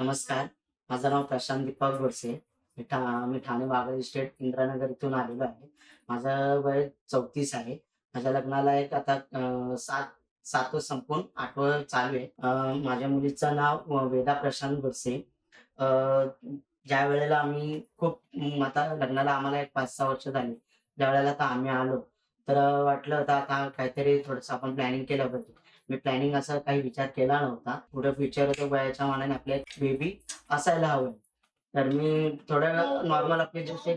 नमस्कार. माझं नाव प्रशांत दीपक गोडसे. मी ठा मी ठाणे वागळ स्टेट इंद्रानगर इथून आलेलो आहे. माझं वय चौतीस आहे. माझ्या लग्नाला एक आता सात सातवं संपून आठवं चालू आहे. माझ्या मुलीचं नाव वेदा प्रशांत गोडसे. ज्या वेळेला आम्ही खूप आता लग्नाला आम्हाला एक पाच सहा वर्ष झाली. ज्या वेळेला आता आम्ही आलो तर वाटलं होतं आता काहीतरी थोडंसं आपण प्लॅनिंग केलं पाहिजे. मी प्लॅनिंग असा काही विचार केला नव्हता. पुढे फ्युचर वयाच्या मानाने आपले बेबी असायला हवे. तर मी थोडं नॉर्मल आपले जसे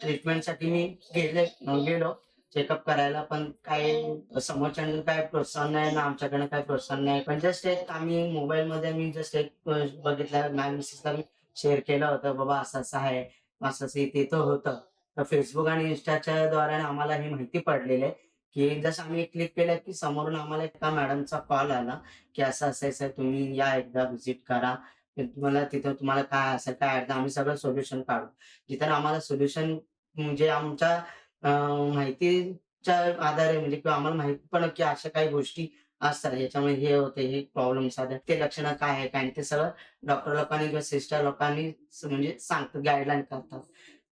ट्रीटमेंटसाठी मी गेले गेलो चेकअप करायला. पण काही समोरच्यानं काय प्रोत्साहन नाही ना आमच्याकडे काय प्रोत्साहन नाही. पण जस्ट एक आम्ही मोबाईल मध्ये मी जस्ट एक बघितलं मॅम मिसेसला मी शेअर केलं होतं बाबा असं असं आहे असं असं इथे होतं. तर फेसबुक आणि इंस्टाच्या द्वारे आम्हाला ही माहिती पडलेली आहे. की जसं आम्ही क्लिक केलं की समोरून आम्हाला एका मॅडमचा कॉल आला की असं असायचं तुम्ही या एकदा व्हिजिट करा. तुम्हाला तिथं तुम्हाला काय असेल काय अडचण आम्ही सगळं सोल्युशन काढू. जिथं आम्हाला सोल्युशन म्हणजे आमच्या माहितीच्या आधारे म्हणजे किंवा आम्हाला माहिती पण की अशा काही गोष्टी असतात. याच्यामुळे हे होते हे प्रॉब्लेम साधे ते लक्षणं काय आहे काय ते सगळं डॉक्टर लोकांनी किंवा सिस्टर लोकांनी म्हणजे सांगतात गाईडलाईन करतात.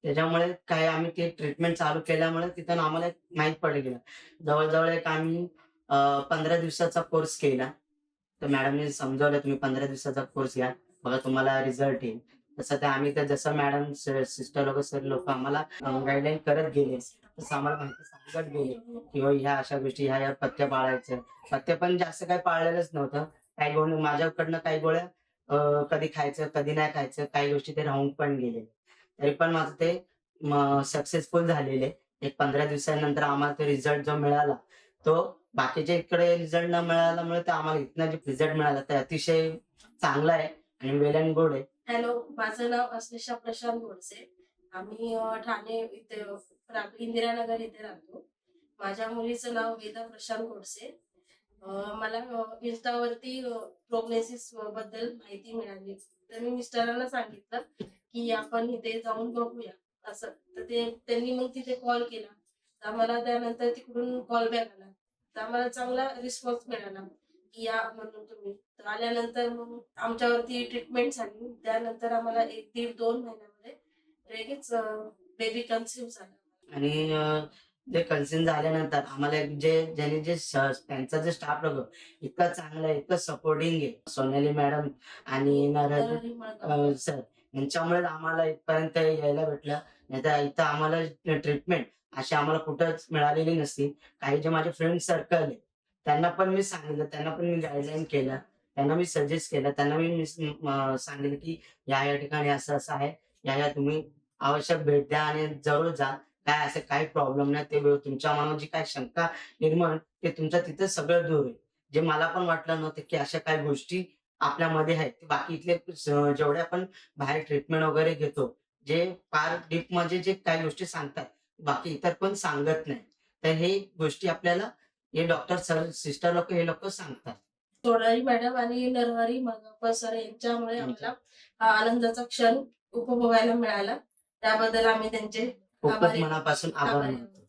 त्याच्यामुळे काय आम्ही ते ट्रीटमेंट चालू केल्यामुळे तिथं आम्हाला एक माहीत पडलं गेलं. जवळजवळ एक आम्ही पंधरा दिवसाचा कोर्स केला. तर मॅडमने समजावलं तुम्ही पंधरा दिवसाचा कोर्स घ्या. बघा तुम्हाला रिझल्ट येईल. तसं ते आम्ही तर जसं मॅडम सिस्टर लोक सर लोक आम्हाला गाईडलाईन करत गेले तसं आम्हाला माहिती सांगत गेले की हो ह्या अशा गोष्टी ह्या या पथ्य पाळायचं. पथ्य पण जास्त काही पाळलेलंच नव्हतं. काही गोळ्या माझ्याकडनं काही गोळ्या कधी खायचं कधी नाही खायचं काही गोष्टी ते राहून पण गेले. तरी पण माझं ते सक्सेसफुल झालेले. एक पंधरा दिवसानंतर आम्हाला तो रिझल्ट जो मिळाला तो बाकीच्या इकडे रिझल्ट न मिळाल्यामुळे ते आम्हाला इथनं जे रिझल्ट मिळाला ते अतिशय चांगला आहे आणि वेल अँड गुड आहे. हॅलो माझं नाव अस्मिषा प्रशांत गोडसे. आम्ही ठाणे इथे इंदिरानगर इथे राहतो. माझ्या मुलीचं नाव वेदा प्रशांत गोडसे. मला इंस्टावरती प्रोग्नेसिसबद्दल माहिती मिळाली. तर मी मिस्टरांना सांगितलं की आपण इथे जाऊन बघूया. असं. तर ते त्यांनी मग तिथे कॉल केला. तर आम्हाला त्यानंतर तिकडून कॉल बॅक आला. तर आम्हाला चांगला रिस्पॉन्स मिळाला. की या म्हणून तुम्ही. तर आल्यानंतर मग आमच्यावरती ट्रीटमेंट झाली. त्यानंतर आम्हाला एक दीड दोन महिन्यामध्ये लगेच बेबी कन्सिव्ह झाला. आणि जे कन्सिन झाल्यानंतर आम्हाला एक जे ज्यांनी जे त्यांचा जे स्टाफ लोक इतका चांगला इतकं सपोर्टिंग आहे. सोनाली मॅडम आणि सर यांच्यामुळेच आम्हाला इथपर्यंत यायला भेटलं. नाही तर इथं आम्हाला ट्रीटमेंट अशी आम्हाला कुठंच मिळालेली नसती. काही जे माझे फ्रेंड सर्कल आहे त्यांना पण मी सांगितलं. त्यांना पण मी गाईडलाईन केलं. त्यांना मी सजेस्ट केलं. त्यांना मी सांगितलं की या या ठिकाणी असं असं आहे. या या तुम्ही आवश्यक भेट द्या आणि जरूर जा. काय असं काही प्रॉब्लेम नाही. ते तुमच्या मनात जी काय शंका निर्माण ते तुमच्या तिथं सगळं दूर आहे जे मला पण वाटलं नव्हतं की अशा काही गोष्टी आपल्यामध्ये आहेत. ते बाकी इथले जेवढे आपण बाहेर ट्रीटमेंट वगैरे घेतो जे फार डीपमध्ये जे काही गोष्टी सांगतात बाकी इतर पण सांगत नाही. तर हे गोष्टी आपल्याला हे डॉक्टर सर सिस्टर लोक हे लोक सांगतात. सोनाली मॅडम आणि नरहरी मगापर सर यांच्यामुळे आम्हाला हा आनंदाचा क्षण उपभोगायला मिळाला. त्याबद्दल आम्ही त्यांचे. मनापासून आभार आभारी. मानतो.